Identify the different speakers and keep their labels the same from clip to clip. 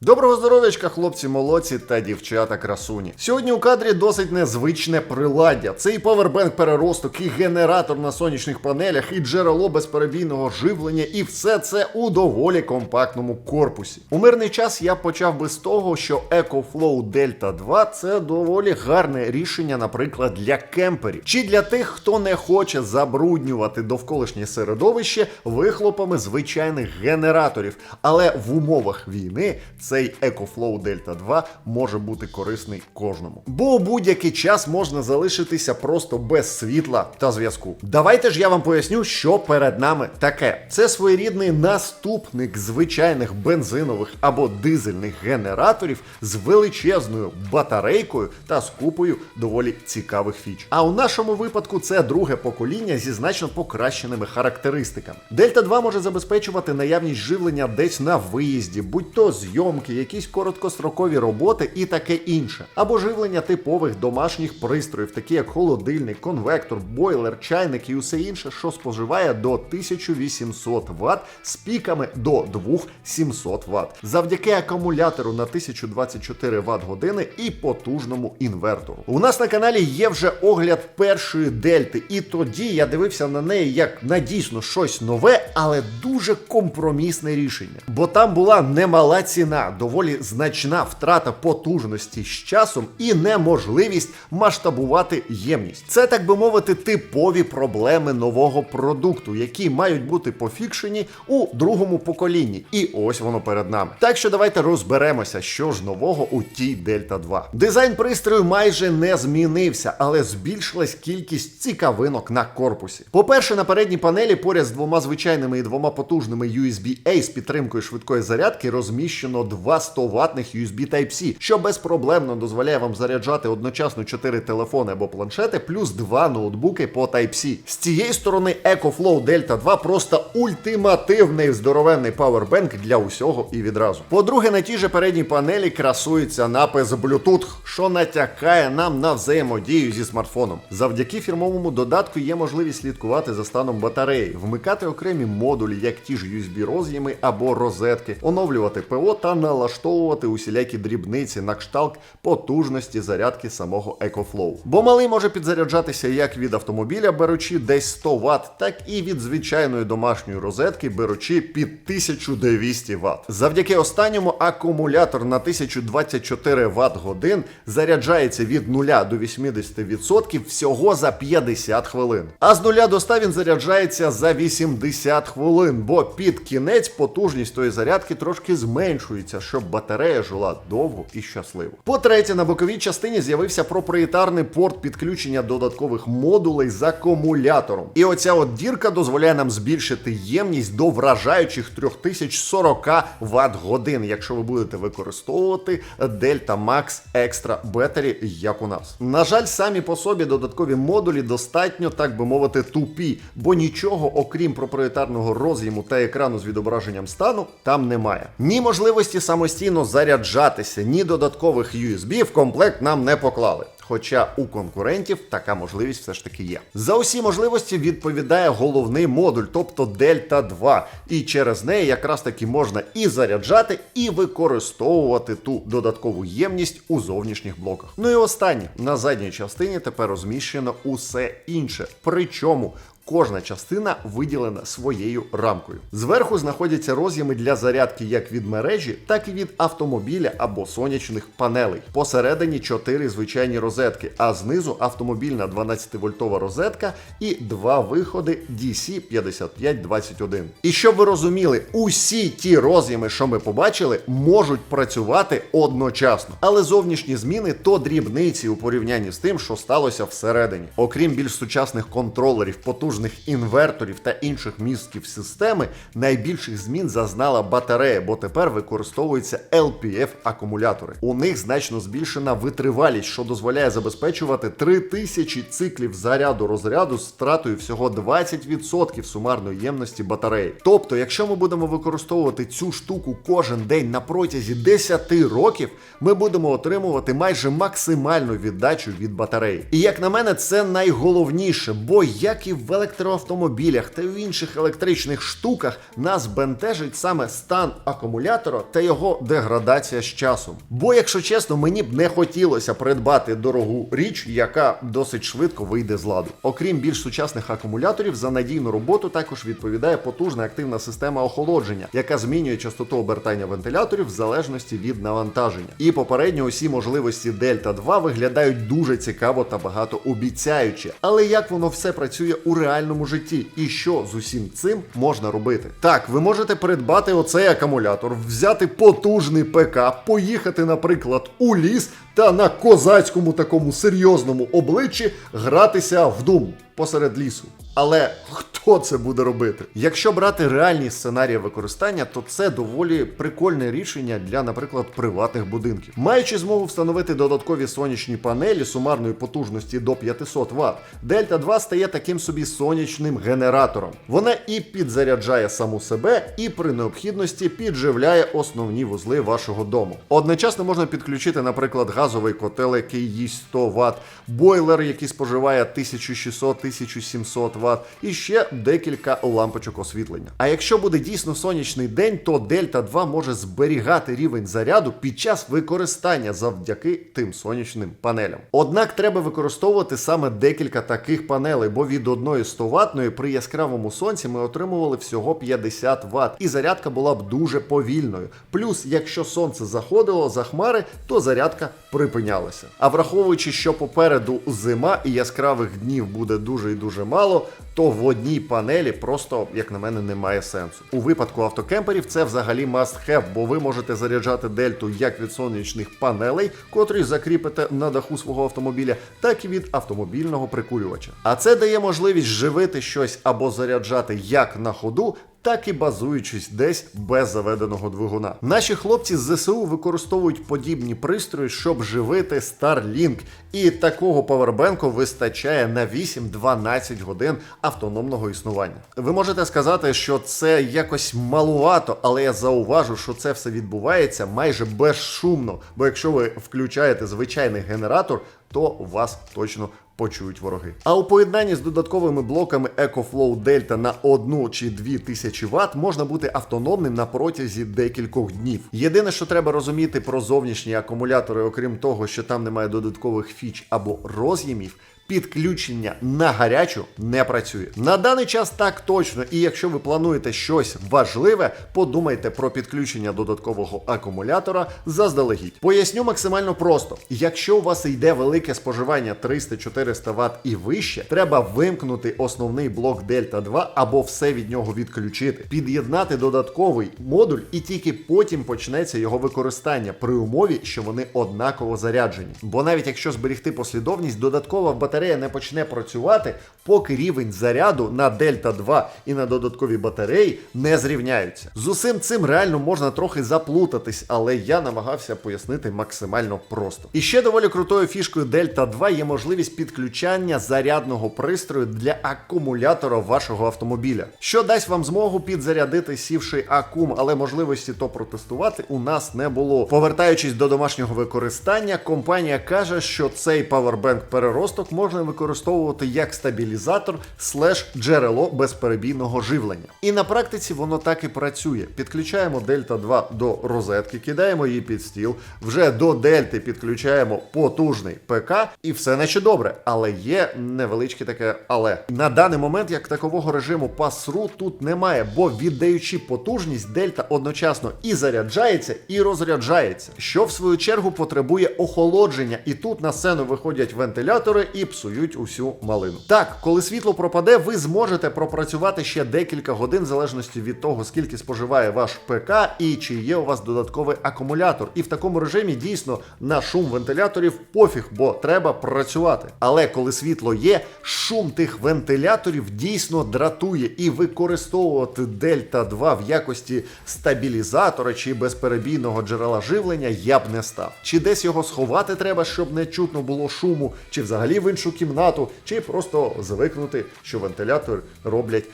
Speaker 1: Доброго здоров'ячка, хлопці молодці та дівчата красуні. Сьогодні у кадрі досить незвичне приладдя. Це і павербенк переросток, і генератор на сонячних панелях, і джерело безперебійного живлення, і все це у доволі компактному корпусі. У мирний час я почав би з того, що EcoFlow Delta 2 це доволі гарне рішення, наприклад, для кемперів, чи для тих, хто не хоче забруднювати довколишнє середовище вихлопами звичайних генераторів. Але в умовах війни цей EcoFlow Delta 2 може бути корисний кожному. Бо у будь-який час можна залишитися просто без світла та зв'язку. Давайте ж я вам поясню, що перед нами таке. Це своєрідний наступник звичайних бензинових або дизельних генераторів з величезною батарейкою та з купою доволі цікавих фіч. А у нашому випадку це друге покоління зі значно покращеними характеристиками. Дельта 2 може забезпечувати наявність живлення десь на виїзді, будь то зйомки, якісь короткострокові роботи і таке інше, або живлення типових домашніх пристроїв, такі як холодильник, конвектор, бойлер, чайник і усе інше, що споживає до 1800 Вт з піками до 2700 Вт, завдяки акумулятору на 1024 Вт години і потужному інвертору. У нас на каналі є вже огляд першої дельти, і тоді я дивився на неї як на дійсно щось нове, але дуже компромісне рішення. Бо там була немала ціна, доволі значна втрата потужності з часом і неможливість масштабувати ємність. Це так би мовити, типові проблеми нового продукту, які мають бути пофікшені у другому поколінні. І ось воно перед нами. Так що давайте розберемося, що ж нового у тій Дельта 2. Дизайн пристрою майже не змінився, але збільшилась кількість цікавинок на корпусі. По-перше, на передній панелі поряд з двома звичайними і двома потужними USB-A з підтримкою швидкої зарядки розміщено два 100 ватних USB Type-C, що безпроблемно дозволяє вам заряджати одночасно 4 телефони або планшети, плюс два ноутбуки по Type-C. З цієї сторони EcoFlow Delta 2 просто ультимативний здоровенний павербенк для усього і відразу. По-друге, на тій же передній панелі красується напис Bluetooth, що натякає нам на взаємодію зі смартфоном. Завдяки фірмовому додатку є можливість слідкувати за станом батареї, вмикати окремі модулі, як ті ж USB роз'єми або розетки, оновлювати ПО та налаштовувати усілякі дрібниці на кшталт потужності зарядки самого EcoFlow. Бо малий може підзаряджатися як від автомобіля, беручи десь 100 Вт, так і від звичайної домашньої розетки, беручи під 1200 Вт. Завдяки останньому акумулятор на 1024 Вт годин заряджається від 0 до 80% всього за 50 хвилин. А з 0 до 100 він заряджається за 80 хвилин, бо під кінець потужність тої зарядки трошки зменшується, щоб батарея жила довго і щасливо. По-третє, на боковій частині з'явився проприєтарний порт підключення додаткових модулей з акумулятором. І оця от дірка дозволяє нам збільшити ємність до вражаючих 3040 Вт годин, якщо ви будете використовувати Delta Max Extra Battery, як у нас. На жаль, самі по собі додаткові модулі достатньо, так би мовити, тупі, бо нічого, окрім проприєтарного роз'єму та екрану з відображенням стану, там немає. Ні можливості самостійно заряджатися, ні додаткових USB в комплект нам не поклали. Хоча у конкурентів така можливість все ж таки є. За усі можливості відповідає головний модуль, тобто Delta 2. І через неї якраз таки можна і заряджати, і використовувати ту додаткову ємність у зовнішніх блоках. Ну і останнє на задній частині тепер розміщено усе інше. Причому Кожна частина виділена своєю рамкою. Зверху знаходяться роз'єми для зарядки як від мережі, так і від автомобіля або сонячних панелей. Посередині 4 звичайні розетки, а знизу автомобільна 12-вольтова розетка і два виходи DC 5521. І щоб ви розуміли, усі ті роз'єми, що ми побачили, можуть працювати одночасно. Але зовнішні зміни то дрібниці у порівнянні з тим, що сталося всередині. Окрім більш сучасних контролерів, потужних інверторів та інших містків системи, найбільших змін зазнала батарея, бо тепер використовуються LPF акумулятори. У них значно збільшена витривалість, що дозволяє забезпечувати 3000 циклів заряду розряду з втратою всього 20% сумарної ємності батареї. Тобто, якщо ми будемо використовувати цю штуку кожен день на протязі 10 років, ми будемо отримувати майже максимальну віддачу від батареї. І як на мене, це найголовніше, бо як і в електроавтомобілях та в інших електричних штуках нас бентежить саме стан акумулятора та його деградація з часом. Бо, якщо чесно, мені б не хотілося придбати дорогу річ, яка досить швидко вийде з ладу. Окрім більш сучасних акумуляторів, за надійну роботу також відповідає потужна активна система охолодження, яка змінює частоту обертання вентиляторів в залежності від навантаження. І попередньо усі можливості Delta 2 виглядають дуже цікаво та багатообіцяюче. Але як воно все працює у реальному житті, і що з усім цим можна робити? Так, ви можете придбати оцей акумулятор, взяти потужний ПК, поїхати, наприклад, у ліс та на козацькому такому серйозному обличчі гратися в дум посеред лісу. Але хто це буде робити? Якщо брати реальні сценарії використання, то це доволі прикольне рішення для, наприклад, приватних будинків. Маючи змогу встановити додаткові сонячні панелі сумарної потужності до 500 Вт, Delta 2 стає таким собі сонячним генератором. Вона і підзаряджає саму себе, і при необхідності підживляє основні вузли вашого дому. Одночасно можна підключити, наприклад, газовий котел, який їсть 100 Вт, бойлер, який споживає 1600-1700 Вт, і ще декілька лампочок освітлення. А якщо буде дійсно сонячний день, то Delta 2 може зберігати рівень заряду під час використання завдяки тим сонячним панелям. Однак треба використовувати саме декілька таких панелей, бо від одної 100 ватної при яскравому сонці ми отримували всього 50 Вт, і зарядка була б дуже повільною. Плюс, якщо сонце заходило за хмари, то зарядка припинялася. А враховуючи, що попереду зима і яскравих днів буде дуже і дуже мало, то в одній панелі просто, як на мене, немає сенсу. У випадку автокемперів це взагалі must have, бо ви можете заряджати дельту як від сонячних панелей, котрі закріпите на даху свого автомобіля, так і від автомобільного прикурювача. А це дає можливість живити щось або заряджати як на ходу, так і базуючись десь без заведеного двигуна. Наші хлопці з ЗСУ використовують подібні пристрої, щоб живити Starlink, і такого павербенку вистачає на 8-12 годин автономного існування. Ви можете сказати, що це якось малувато, але я зауважу, що це все відбувається майже безшумно. Бо якщо ви включаєте звичайний генератор, то вас точно почують вороги. А у поєднанні з додатковими блоками EcoFlow Delta на 1 чи 2 тисячі Вт можна бути автономним на протязі декількох днів. Єдине, що треба розуміти про зовнішні акумулятори, окрім того, що там немає додаткових фіч або роз'ємів. Підключення на гарячу не працює. На даний час так точно, і якщо ви плануєте щось важливе, подумайте про підключення додаткового акумулятора заздалегідь. Поясню максимально просто: якщо у вас йде велике споживання 300-400 Вт і вище, треба вимкнути основний блок Delta 2 або все від нього відключити, під'єднати додатковий модуль, і тільки потім почнеться його використання при умові, що вони однаково заряджені. Бо навіть якщо зберігти послідовність, додаткова батарея не почне працювати, поки рівень заряду на Delta 2 і на додаткові батареї не зрівняються. З усім цим реально можна трохи заплутатись, але я намагався пояснити максимально просто. І ще доволі крутою фішкою Delta 2 є можливість підключання зарядного пристрою для акумулятора вашого автомобіля, що дасть вам змогу підзарядити сівший акум, але можливості то протестувати у нас не було. Повертаючись до домашнього використання, компанія каже, що цей павербенк переросток можна використовувати як стабілізатор слеш джерело безперебійного живлення. І на практиці воно так і працює. Підключаємо Delta 2 до розетки, кидаємо її під стіл. Вже до дельти підключаємо потужний ПК, і все наче добре. Але є невеличке таке але. На даний момент як такового режиму пасру тут немає, бо віддаючи потужність, дельта одночасно і заряджається, і розряджається, що в свою чергу потребує охолодження. І тут на сцену виходять вентилятори і псують усю малину. Так, коли світло пропаде, ви зможете пропрацювати ще декілька годин, в залежності від того, скільки споживає ваш ПК і чи є у вас додатковий акумулятор. І в такому режимі дійсно на шум вентиляторів пофіг, бо треба працювати. Але коли світло є, шум тих вентиляторів дійсно дратує і використовувати Delta 2 в якості стабілізатора чи безперебійного джерела живлення я б не став. Чи десь його сховати треба, щоб не чутно було шуму, чи взагалі в іншу кімнату, чи просто звикнути, що вентилятор роблять.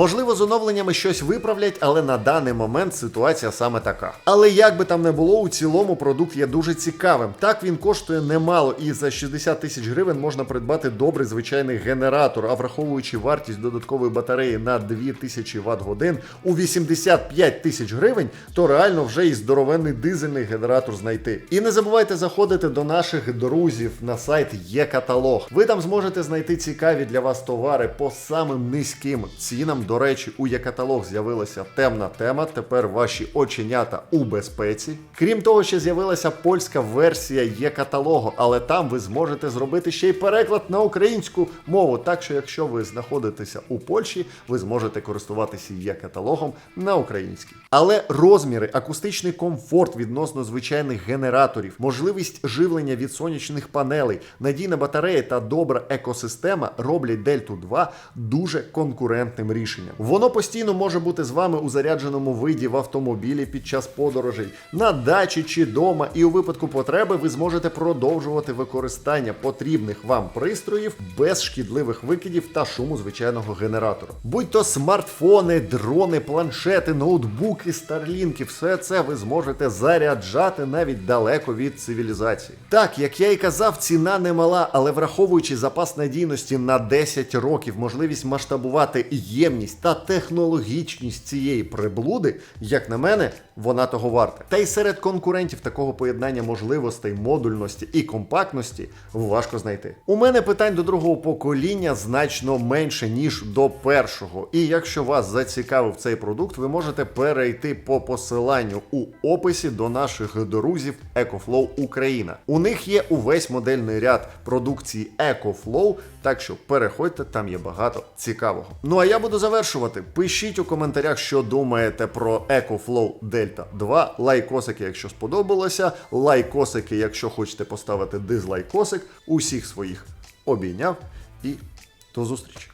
Speaker 1: Можливо, з оновленнями щось виправлять, але на даний момент ситуація саме така. Але як би там не було, у цілому продукт є дуже цікавим. Так він коштує немало, і за 60 тисяч гривень можна придбати добрий звичайний генератор, а враховуючи вартість додаткової батареї на 2000 Вт годин у 85 тисяч гривень, то реально вже і здоровенний дизельний генератор знайти. І не забувайте заходити до наших друзів на сайт є каталог. Ви там зможете знайти цікаві для вас товари по самим низьким цінам. До речі, у є-каталог з'явилася темна тема. Тепер ваші оченята у безпеці. Крім того, ще з'явилася польська версія є-каталогу, але там ви зможете зробити ще й переклад на українську мову. Так що, якщо ви знаходитеся у Польщі, ви зможете користуватися є-каталогом на українській. Але розміри, акустичний комфорт відносно звичайних генераторів, можливість живлення від сонячних панелей, надійна батарея та добра екосистема роблять Дельту 2 дуже конкурентним рішенням. Воно постійно може бути з вами у зарядженому виді в автомобілі під час подорожей, на дачі чи дома, і у випадку потреби ви зможете продовжувати використання потрібних вам пристроїв без шкідливих викидів та шуму звичайного генератора. Будь то смартфони, дрони, планшети, ноутбуки, старлінки, все це ви зможете заряджати навіть далеко від цивілізації. Так, як я і казав, ціна немала, але враховуючи запас надійності на 10 років, можливість масштабувати ємність та технологічність цієї приблуди, як на мене, вона того варта. Та й серед конкурентів такого поєднання можливостей, модульності і компактності важко знайти. У мене питань до другого покоління значно менше ніж до першого. І якщо вас зацікавив цей продукт, ви можете перейти по посиланню у описі до наших друзів EcoFlow Україна. У них є увесь модельний ряд продукції EcoFlow, так що переходьте, там є багато цікавого. Ну а я буду завершувати. Пишіть у коментарях, що думаєте про EcoFlow Delta 2. Лайкосики, якщо сподобалося. Лайкосики, якщо хочете поставити дизлайкосик. Усіх своїх обійняв і до зустрічі.